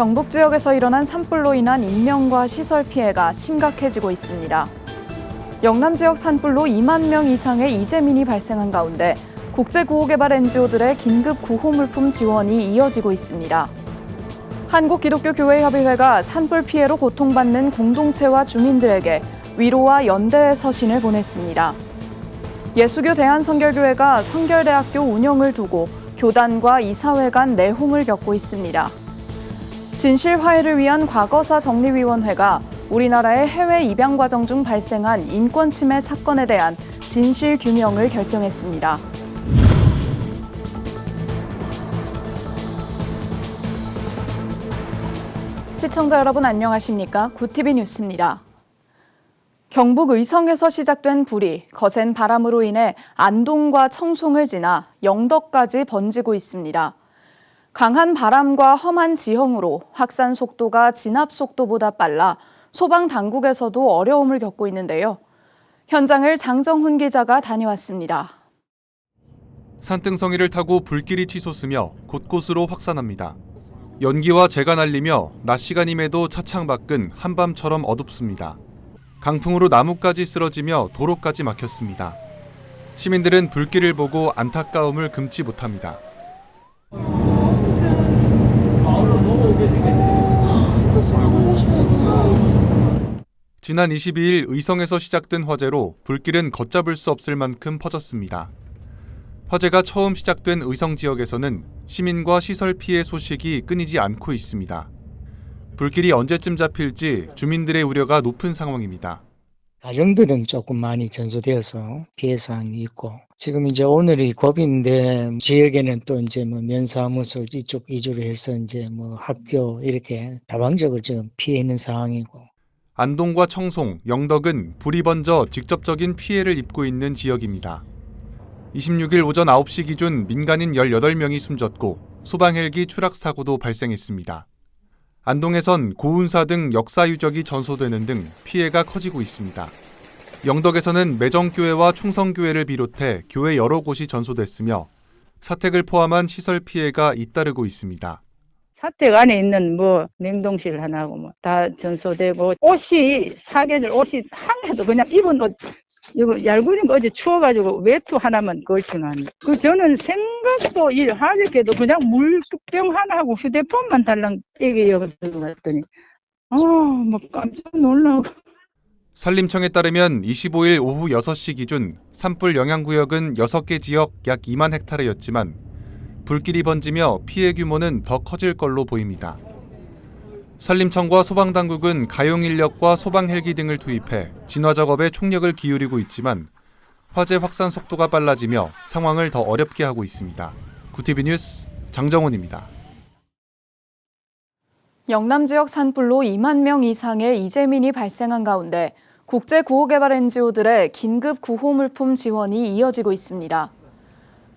경북 지역에서 일어난 산불로 인한 인명과 시설 피해가 심각해지고 있습니다. 영남 지역 산불로 2만 명 이상의 이재민이 발생한 가운데 국제구호개발 NGO들의 긴급 구호 물품 지원이 이어지고 있습니다. 한국기독교교회협의회가 산불 피해로 고통받는 공동체와 주민들에게 위로와 연대의 서신을 보냈습니다. 예수교 대한성결교회가 성결대학교 운영을 두고 교단과 이사회 간 내홍을 겪고 있습니다. 진실 화해를 위한 과거사 정리위원회가 우리나라의 해외 입양 과정 중 발생한 인권 침해 사건에 대한 진실 규명을 결정했습니다. 시청자 여러분 안녕하십니까? 구티비 뉴스입니다. 경북 의성에서 시작된 불이 거센 바람으로 인해 안동과 청송을 지나 영덕까지 번지고 있습니다. 강한 바람과 험한 지형으로 확산 속도가 진압 속도보다 빨라 소방 당국에서도 어려움을 겪고 있는데요. 현장을 장정훈 기자가 다녀왔습니다. 산등성이를 타고 불길이 치솟으며 곳곳으로 확산합니다. 연기와 재가 날리며 낮 시간임에도 차창 밖은 한밤처럼 어둡습니다. 강풍으로 나무까지 쓰러지며 도로까지 막혔습니다. 시민들은 불길을 보고 안타까움을 금치 못합니다. 지난 22일 의성에서 시작된 화재로 불길은 걷잡을 수 없을 만큼 퍼졌습니다. 화재가 처음 시작된 의성 지역에서는 시민과 시설 피해 소식이 끊이지 않고 있습니다. 불길이 언제쯤 잡힐지 주민들의 우려가 높은 상황입니다. 가정들은 조금 많이 전소되어서 피해 사항이 있고 지금 이제 오늘이 고비인데 지역에는 또 이제 뭐 면사무소 이쪽 위주로 해서 이제 뭐 학교 이렇게 다방적으로 지금 피해 있는 상황이고 안동과 청송, 영덕은 불이 번져 직접적인 피해를 입고 있는 지역입니다. 26일 오전 9시 기준 민간인 18명이 숨졌고 소방 헬기 추락 사고도 발생했습니다. 안동에선 고운사 등 역사 유적이 전소되는 등 피해가 커지고 있습니다. 영덕에서는 매정교회와 충성교회를 비롯해 교회 여러 곳이 전소됐으며 사택을 포함한 시설 피해가 잇따르고 있습니다. 사택 안에 있는 뭐 냉동실 하나고 뭐 다 전소되고 옷이 사계절 옷이 하나도 그냥 입은 옷 이거 거 어제 추워가지고 외투 하나만 걸치는 그 저는 생각도 일 하겠게도 그냥 물병 하나하고 휴대폰만 달랑 얘기 여갔더니 아뭐 깜짝 놀라고 산림청에 따르면 25일 오후 6시 기준 산불 영향구역은 6개 지역 약 2만 헥타르였지만 불길이 번지며 피해 규모는 더 커질 걸로 보입니다. 산림청과 소방당국은 가용 인력과 소방 헬기 등을 투입해 진화 작업에 총력을 기울이고 있지만 화재 확산 속도가 빨라지며 상황을 더 어렵게 하고 있습니다. 구티비 뉴스 장정훈입니다. 영남 지역 산불로 2만 명 이상의 이재민이 발생한 가운데 국제 구호개발 NGO들의 긴급 구호 물품 지원이 이어지고 있습니다.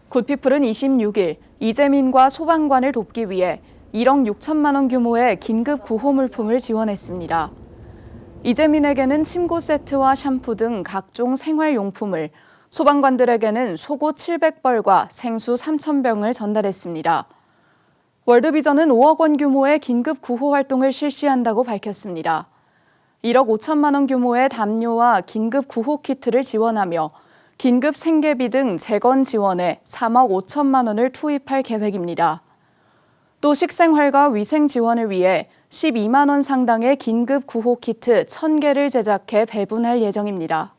굿피플은 26일 이재민과 소방관을 돕기 위해 1억 6천만 원 규모의 긴급 구호 물품을 지원했습니다. 이재민에게는 침구 세트와 샴푸 등 각종 생활용품을, 소방관들에게는 속옷 700벌과 생수 3,000병을 전달했습니다. 월드비전은 5억 원 규모의 긴급 구호 활동을 실시한다고 밝혔습니다. 1억 5천만 원 규모의 담요와 긴급 구호 키트를 지원하며 긴급 생계비 등 재건 지원에 3억 5천만 원을 투입할 계획입니다. 또 식생활과 위생 지원을 위해 12만 원 상당의 긴급 구호 키트 1,000개를 제작해 배분할 예정입니다.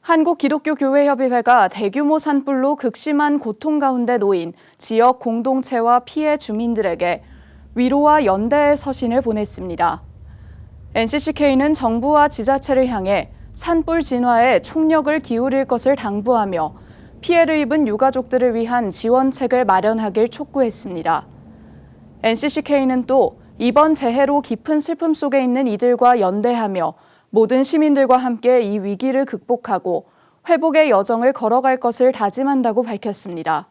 한국기독교교회협의회가 대규모 산불로 극심한 고통 가운데 놓인 지역 공동체와 피해 주민들에게 위로와 연대의 서신을 보냈습니다. NCCK는 정부와 지자체를 향해 산불 진화에 총력을 기울일 것을 당부하며 피해를 입은 유가족들을 위한 지원책을 마련하길 촉구했습니다. NCCK는 또 이번 재해로 깊은 슬픔 속에 있는 이들과 연대하며 모든 시민들과 함께 이 위기를 극복하고 회복의 여정을 걸어갈 것을 다짐한다고 밝혔습니다.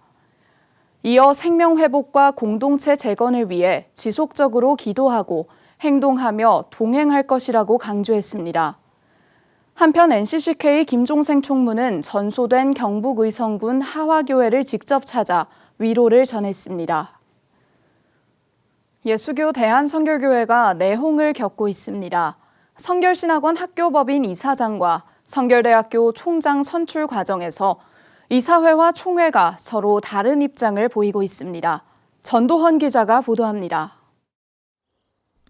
이어 생명 회복과 공동체 재건을 위해 지속적으로 기도하고 행동하며 동행할 것이라고 강조했습니다. 한편 NCCK 김종생 총무는 전소된 경북 의성군 하화교회를 직접 찾아 위로를 전했습니다. 예수교 대한성결교회가 내홍을 겪고 있습니다. 성결신학원 학교법인 이사장과 성결대학교 총장 선출 과정에서 이사회와 총회가 서로 다른 입장을 보이고 있습니다. 전도헌 기자가 보도합니다.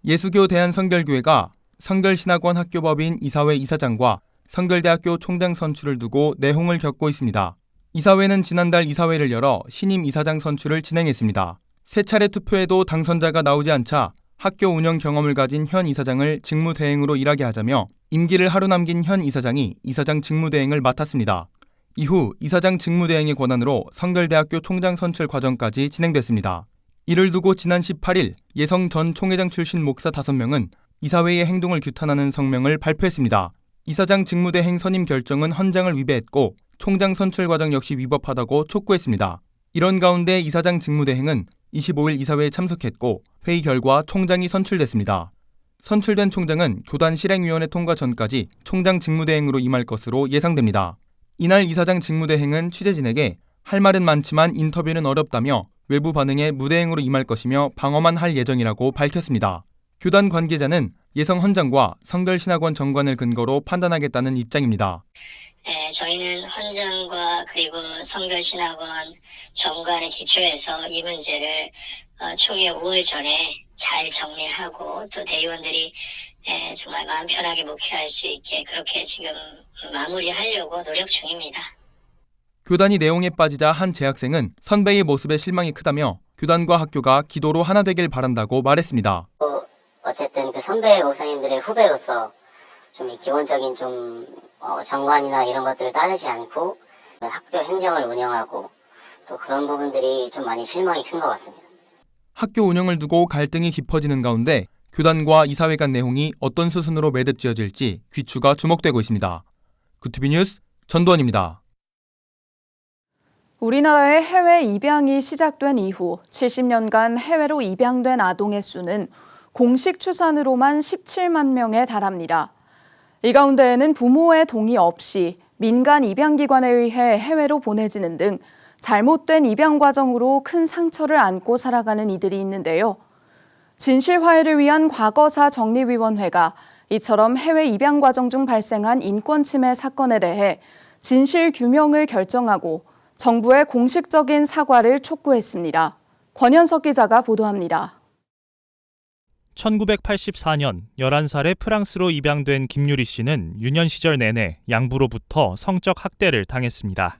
예수교 대한성결교회가 성결신학원 학교법인 이사회 이사장과 성결대학교 총장 선출을 두고 내홍을 겪고 있습니다. 이사회는 지난달 이사회를 열어 신임 이사장 선출을 진행했습니다. 세 차례 투표에도 당선자가 나오지 않자 학교 운영 경험을 가진 현 이사장을 직무대행으로 일하게 하자며 임기를 하루 남긴 현 이사장이 이사장 직무대행을 맡았습니다. 이후 이사장 직무대행의 권한으로 성결대학교 총장 선출 과정까지 진행됐습니다. 이를 두고 지난 18일 예성 전 총회장 출신 목사 5명은 이사회의 행동을 규탄하는 성명을 발표했습니다. 이사장 직무대행 선임 결정은 헌장을 위배했고 총장 선출 과정 역시 위법하다고 촉구했습니다. 이런 가운데 이사장 직무대행은 25일 이사회에 참석했고 회의 결과 총장이 선출됐습니다. 선출된 총장은 교단 실행위원회 통과 전까지 총장 직무대행으로 임할 것으로 예상됩니다. 이날 이사장 직무대행은 취재진에게 할 말은 많지만 인터뷰는 어렵다며 외부 반응에 무대행으로 임할 것이며 방어만 할 예정이라고 밝혔습니다. 교단 관계자는 예성 헌장과 성결신학원 정관을 근거로 판단하겠다는 입장입니다. 예, 저희는 헌장과 그리고 성결신학원 정관에 기초해서 이 문제를 어, 총회 5월 전에 잘 정리하고 또 대의원들이 예, 정말 마음 편하게 목회할 수 있게 그렇게 지금 마무리하려고 노력 중입니다. 교단이 내용에 빠지자 한 재학생은 선배의 모습에 실망이 크다며 교단과 학교가 기도로 하나 되길 바란다고 말했습니다. 어 쨌든 그 선배 목사님들의 후배로서 좀이 기본적인 좀 어, 정관이나 이런 것들을 따르지 않고 학교 행정을 운영하고 또 그런 부분들이 좀 많이 실망이 큰 것 같습니다. 학교 운영을 두고 갈등이 깊어지는 가운데 교단과 이사회 간 내용이 어떤 수순으로 매듭지어질지 귀추가 주목되고 있습니다. 구티비 뉴스 전두원입니다. 우리나라의 해외 입양이 시작된 이후 70년간 해외로 입양된 아동의 수는 공식 추산으로만 17만 명에 달합니다. 이 가운데에는 부모의 동의 없이 민간 입양기관에 의해 해외로 보내지는 등 잘못된 입양 과정으로 큰 상처를 안고 살아가는 이들이 있는데요. 진실화해를 위한 과거사 정리위원회가 이처럼 해외 입양 과정 중 발생한 인권 침해 사건에 대해 진실 규명을 결정하고 정부의 공식적인 사과를 촉구했습니다. 권현석 기자가 보도합니다. 1984년 11살에 프랑스로 입양된 김유리 씨는 유년 시절 내내 양부로부터 성적 학대를 당했습니다.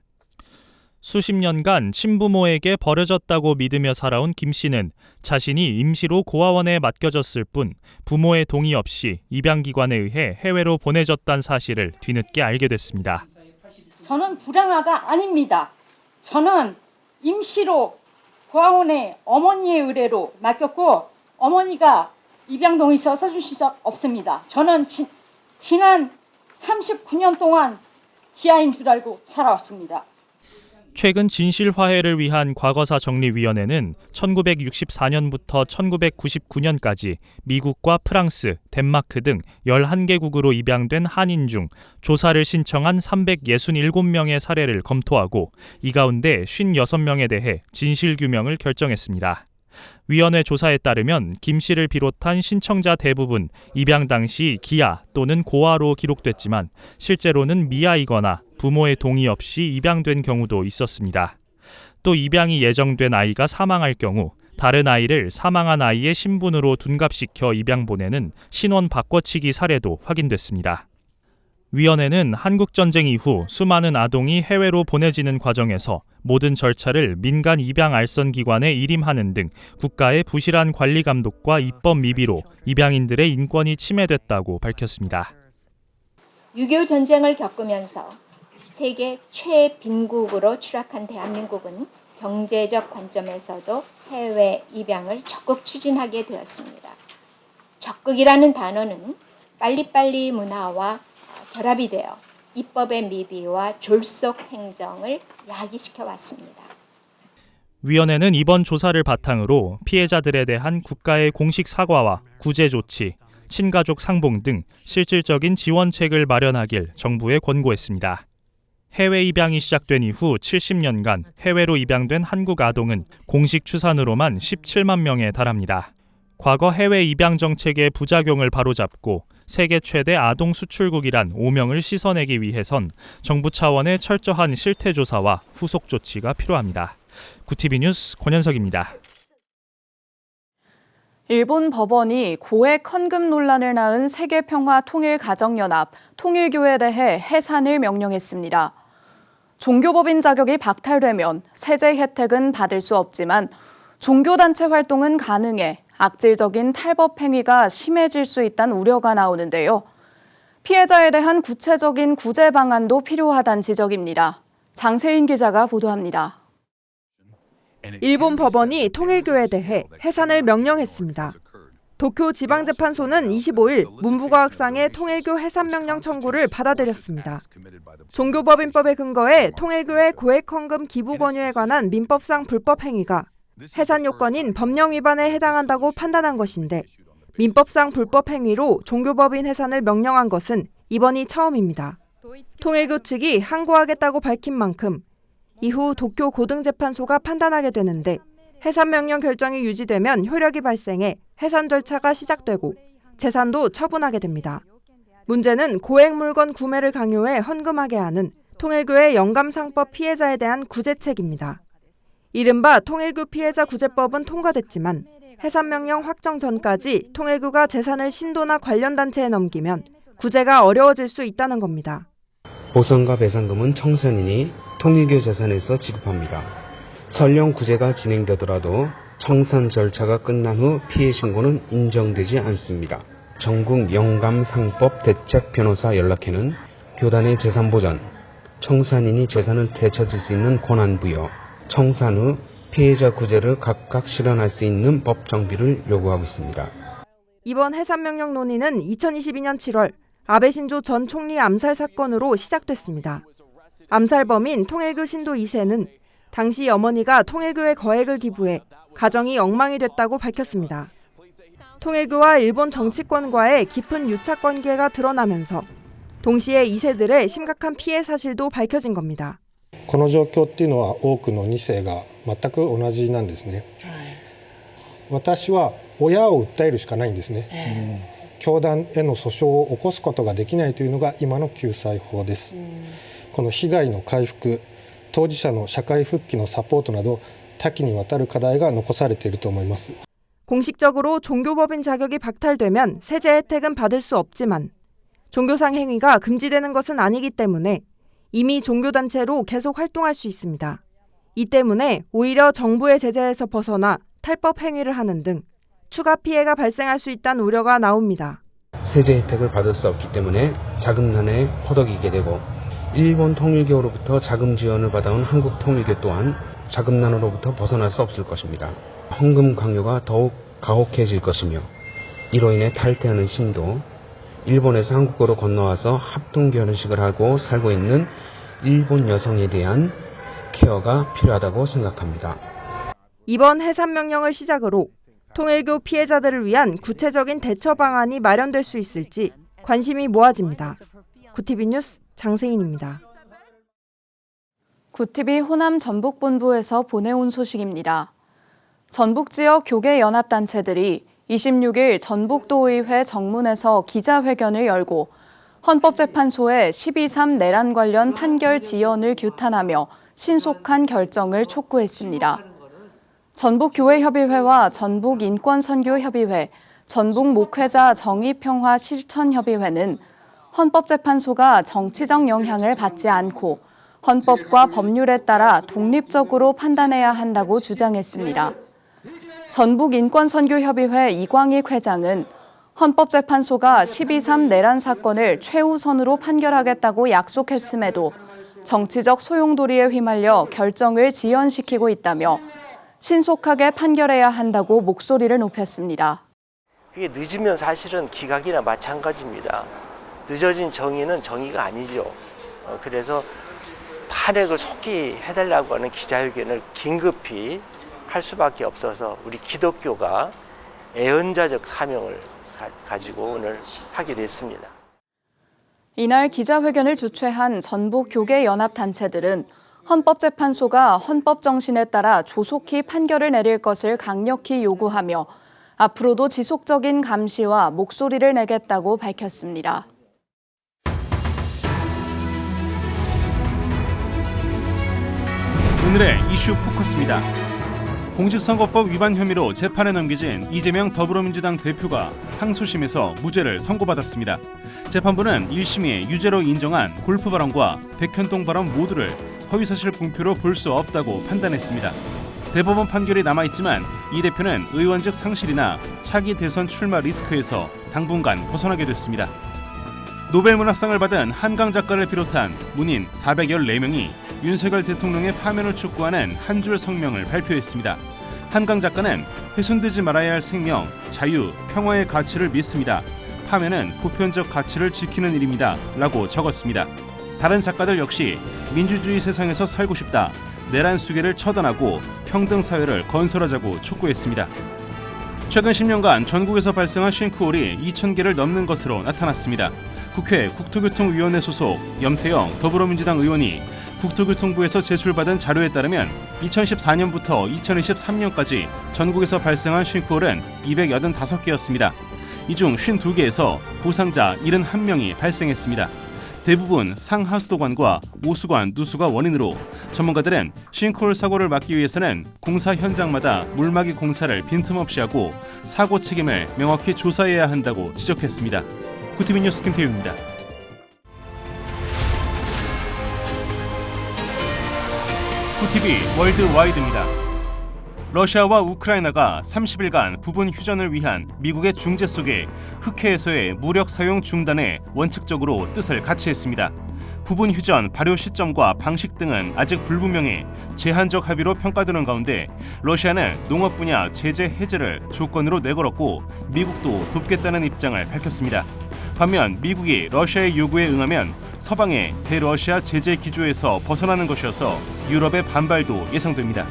수십 년간 친부모에게 버려졌다고 믿으며 살아온 김 씨는 자신이 임시로 고아원에 맡겨졌을 뿐 부모의 동의 없이 입양기관에 의해 해외로 보내졌다는 사실을 뒤늦게 알게 됐습니다. 저는 불량아가 아닙니다. 저는 임시로 고아원에 어머니의 의뢰로 맡겼고 어머니가 입양 동의서 써주신 적 없습니다. 저는 지, 지난 39년 동안 기아인 줄 알고 살아왔습니다. 최근 진실화해를 위한 과거사 정리위원회는 1964년부터 1999년까지 미국과 프랑스, 덴마크 등 11개국으로 입양된 한인 중 조사를 신청한 367명의 사례를 검토하고 이 가운데 56명에 대해 진실규명을 결정했습니다. 위원회 조사에 따르면 김 씨를 비롯한 신청자 대부분 입양 당시 기아 또는 고아로 기록됐지만 실제로는 미아이거나 부모의 동의 없이 입양된 경우도 있었습니다. 또 입양이 예정된 아이가 사망할 경우 다른 아이를 사망한 아이의 신분으로 둔갑시켜 입양 보내는 신원 바꿔치기 사례도 확인됐습니다. 위원회는 한국전쟁 이후 수많은 아동이 해외로 보내지는 과정에서 모든 절차를 민간 입양 알선 기관에 일임하는 등 국가의 부실한 관리 감독과 입법 미비로 입양인들의 인권이 침해됐다고 밝혔습니다. 6.25 전쟁을 겪으면서 세계 최빈국으로 추락한 대한민국은 경제적 관점에서도 해외 입양을 적극 추진하게 되었습니다. 적극이라는 단어는 빨리빨리 문화와 결합이 되어 입법의 미비와 졸속 행정을 야기시켜 왔습니다. 위원회는 이번 조사를 바탕으로 피해자들에 대한 국가의 공식 사과와 구제 조치, 친가족 상봉 등 실질적인 지원책을 마련하길 정부에 권고했습니다. 해외 입양이 시작된 이후 70년간 해외로 입양된 한국 아동은 공식 추산으로만 17만 명에 달합니다. 과거 해외 입양 정책의 부작용을 바로잡고 세계 최대 아동 수출국이란 오명을 씻어내기 위해선 정부 차원의 철저한 실태 조사와 후속 조치가 필요합니다. 구티비 뉴스 권현석입니다. 일본 법원이 고액 헌금 논란을 낳은 세계평화통일가정연합 통일교에 대해 해산을 명령했습니다. 종교법인 자격이 박탈되면 세제 혜택은 받을 수 없지만 종교단체 활동은 가능해 악질적인 탈법 행위가 심해질 수 있다는 우려가 나오는데요. 피해자에 대한 구체적인 구제 방안도 필요하다는 지적입니다. 장세인 기자가 보도합니다. 일본 법원이 통일교에 대해 해산을 명령했습니다. 도쿄 지방재판소는 25일 문부과학상의 통일교 해산 명령 청구를 받아들였습니다. 종교법인법에 근거해 통일교의 고액 헌금 기부 권유에 관한 민법상 불법 행위가 해산 요건인 법령 위반에 해당한다고 판단한 것인데 민법상 불법 행위로 종교법인 해산을 명령한 것은 이번이 처음입니다. 통일교 측이 항고하겠다고 밝힌 만큼 이후 도쿄 고등재판소가 판단하게 되는데 해산 명령 결정이 유지되면 효력이 발생해 해산 절차가 시작되고 재산도 처분하게 됩니다. 문제는 고액 물건 구매를 강요해 헌금하게 하는 통일교의 영감상법 피해자에 대한 구제책입니다. 이른바 통일교 피해자 구제법은 통과됐지만 해산 명령 확정 전까지 통일교가 재산을 신도나 관련 단체에 넘기면 구제가 어려워질 수 있다는 겁니다. 보상과 배상금은 청산인이 통일교 재산에서 지급합니다. 설령 구제가 진행되더라도 청산 절차가 끝난 후 피해 신고는 인정되지 않습니다. 전국 영감상법 대책 변호사 연락회는 교단의 재산 보전, 청산인이 재산을 되찾을 수 있는 권한 부여, 청산 후 피해자 구제를 각각 실현할 수 있는 법 정비를 요구하고 있습니다. 이번 해산 명령 논의는 2022년 7월 아베 신조 전 총리 암살 사건으로 시작됐습니다. 암살범인 통일교 신도 2세는 당시 어머니가 통일교에 거액을 기부해 가정이 엉망이 됐다고 밝혔습니다. 통일교와 일본 정치권과의 깊은 유착 관계가 드러나면서 동시에 2세들의 심각한 피해 사실도 밝혀진 겁니다. この状況っていうのは多くの2世が全く同じなんですね、私は親を訴えるしかないんですね、教団への訴訟を起こすことができないというのが今の救済法です、この被害の回復当事者の社会復帰のサポートなど多岐にわたる課題が残されていると思います 공식적으로 종교법인 자격이 박탈되면 세제 혜택은 받을 수 없지만 종교상 행위가 금지되는 것은 아니기 때문에 이미 종교단체로 계속 활동할 수 있습니다. 이 때문에 오히려 정부의 제재에서 벗어나 탈법 행위를 하는 등 추가 피해가 발생할 수 있다는 우려가 나옵니다. 세제 혜택을 받을 수 없기 때문에 자금난에 허덕이게 되고 일본 통일교로부터 자금 지원을 받아온 한국 통일교 또한 자금난으로부터 벗어날 수 없을 것입니다. 헌금 강요가 더욱 가혹해질 것이며 이로 인해 탈퇴하는 신도 일본에서 한국으로 건너와서 합동 결혼식을 하고 살고 있는 일본 여성에 대한 케어가 필요하다고 생각합니다. 이번 해산 명령을 시작으로 통일교 피해자들을 위한 구체적인 대처 방안이 마련될 수 있을지 관심이 모아집니다. 구티비 뉴스 장세인입니다. 구티비 호남 전북본부에서 보내온 소식입니다. 전북 지역 교계 연합 단체들이 26일 전북도의회 정문에서 기자회견을 열고 헌법재판소의 12.3 내란 관련 판결 지연을 규탄하며 신속한 결정을 촉구했습니다. 전북교회협의회와 전북인권선교협의회, 전북목회자 정의평화 실천협의회는 헌법재판소가 정치적 영향을 받지 않고 헌법과 법률에 따라 독립적으로 판단해야 한다고 주장했습니다. 전북인권선교협의회 이광익 회장은 헌법재판소가 12.3 내란 사건을 최우선으로 판결하겠다고 약속했음에도 정치적 소용돌이에 휘말려 결정을 지연시키고 있다며 신속하게 판결해야 한다고 목소리를 높였습니다. 그게 늦으면 사실은 기각이나 마찬가지입니다. 늦어진 정의는 정의가 아니죠. 어, 그래서 탄핵을 속히 해달라고 하는 기자회견을 긴급히 할 수밖에 없어서 우리 기독교가 애언자적 사명을 가, 지고 오늘 하게 됐습니다. 이날 기자회견을 주최한 전북 교계 연합 단체들은 헌법재판소가 헌법 정신에 따라 조속히 판결을 내릴 것을 강력히 요구하며 앞으로도 지속적인 감시와 목소리를 내겠다고 밝혔습니다. 오늘의 이슈 포커스입니다. 공직선거법 위반 혐의로 재판에 넘겨진 이재명 더불어민주당 대표가 항소심에서 무죄를 선고받았습니다. 재판부는 1심에 유죄로 인정한 골프 발언과 백현동 발언 모두를 허위사실 공표로 볼 수 없다고 판단했습니다. 대법원 판결이 남아있지만 이 대표는 의원직 상실이나 차기 대선 출마 리스크에서 당분간 벗어나게 됐습니다. 노벨문학상을 받은 한강 작가를 비롯한 문인 414명이 윤석열 대통령의 파면을 촉구하는 한 줄 성명을 발표했습니다. 한강 작가는 훼손되지 말아야 할 생명, 자유, 평화의 가치를 믿습니다. 파면은 보편적 가치를 지키는 일입니다. 라고 적었습니다. 다른 작가들 역시 민주주의 세상에서 살고 싶다. 내란 수계를 처단하고 평등 사회를 건설하자고 촉구했습니다. 최근 10년간 전국에서 발생한 싱크홀이 2,000개를 넘는 것으로 나타났습니다. 국회 국토교통위원회 소속 염태영 더불어민주당 의원이 국토교통부에서 제출받은 자료에 따르면 2014년부터 2023년까지 전국에서 발생한 싱크홀은 285개였습니다. 이 중 52개에서 부상자 71명이 발생했습니다. 대부분 상하수도관과 오수관, 누수가 원인으로 전문가들은 싱크홀 사고를 막기 위해서는 공사 현장마다 물막이 공사를 빈틈없이 하고 사고 책임을 명확히 조사해야 한다고 지적했습니다. 구티비 뉴스 김태우입니다. 구티비 월드와이드입니다. 러시아와 우크라이나가 30일간 부분 휴전을 위한 미국의 중재 속에 흑해에서의 무력 사용 중단에 원칙적으로 뜻을 같이 했습니다. 부분 휴전 발효 시점과 방식 등은 아직 불분명해 제한적 합의로 평가되는 가운데 러시아는 농업 분야 제재 해제를 조건으로 내걸었고 미국도 돕겠다는 입장을 밝혔습니다. 반면 미국이 러시아의 요구에 응하면 서방의 대러시아 제재 기조에서 벗어나는 것이어서 유럽의 반발도 예상됩니다.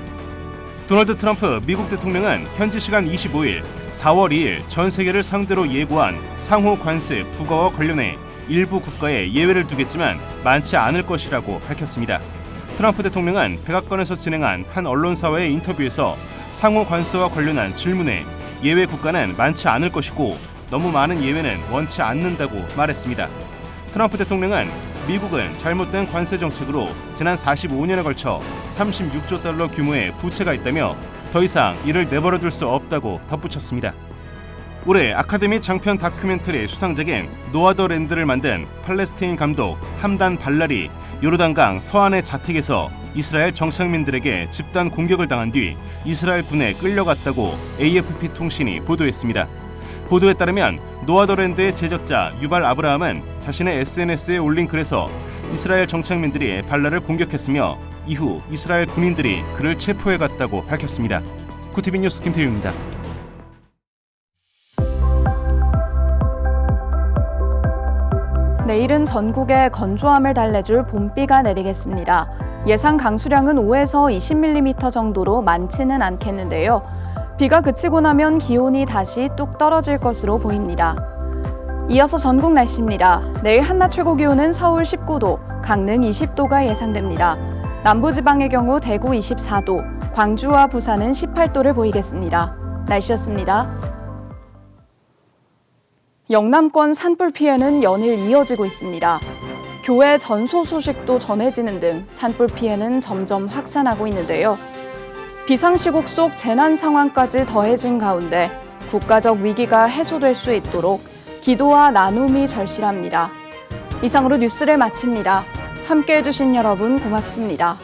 도널드 트럼프 미국 대통령은 현지 시간 25일 4월 2일 전 세계를 상대로 예고한 상호 관세 부과와 관련해 일부 국가에 예외를 두겠지만 많지 않을 것이라고 밝혔습니다. 트럼프 대통령은 백악관에서 진행한 한 언론사와의 인터뷰에서 상호 관세와 관련한 질문에 예외 국가는 많지 않을 것이고 너무 많은 예외는 원치 않는다고 말했습니다. 트럼프 대통령은 미국은 잘못된 관세 정책으로 지난 45년에 걸쳐 36조 달러 규모의 부채가 있다며 더 이상 이를 내버려둘 수 없다고 덧붙였습니다. 올해 아카데미 장편 다큐멘터리 수상작인 노아더 랜드를 만든 팔레스타인 감독 함단 발랄이 요르단강 서안의 자택에서 이스라엘 정착민들에게 집단 공격을 당한 뒤 이스라엘 군에 끌려갔다고 AFP 통신이 보도했습니다. 보도에 따르면 노아더랜드의 제작자 유발 아브라함은 자신의 SNS에 올린 글에서 이스라엘 정착민들이 발라를 공격했으며 이후 이스라엘 군인들이 그를 체포해 갔다고 밝혔습니다. 쿠티비 뉴스 김태우입니다. 내일은 전국에 건조함을 달래줄 봄비가 내리겠습니다. 예상 강수량은 5에서 20mm 정도로 많지는 않겠는데요. 비가 그치고 나면 기온이 다시 뚝 떨어질 것으로 보입니다. 이어서 전국 날씨입니다. 내일 한낮 최고 기온은 서울 19도, 강릉 20도가 예상됩니다. 남부지방의 경우 대구 24도, 광주와 부산은 18도를 보이겠습니다. 날씨였습니다. 영남권 산불 피해는 연일 이어지고 있습니다. 교회 전소 소식도 전해지는 등 산불 피해는 점점 확산하고 있는데요. 비상시국 속 재난 상황까지 더해진 가운데 국가적 위기가 해소될 수 있도록 기도와 나눔이 절실합니다. 이상으로 뉴스를 마칩니다. 함께 해주신 여러분 고맙습니다.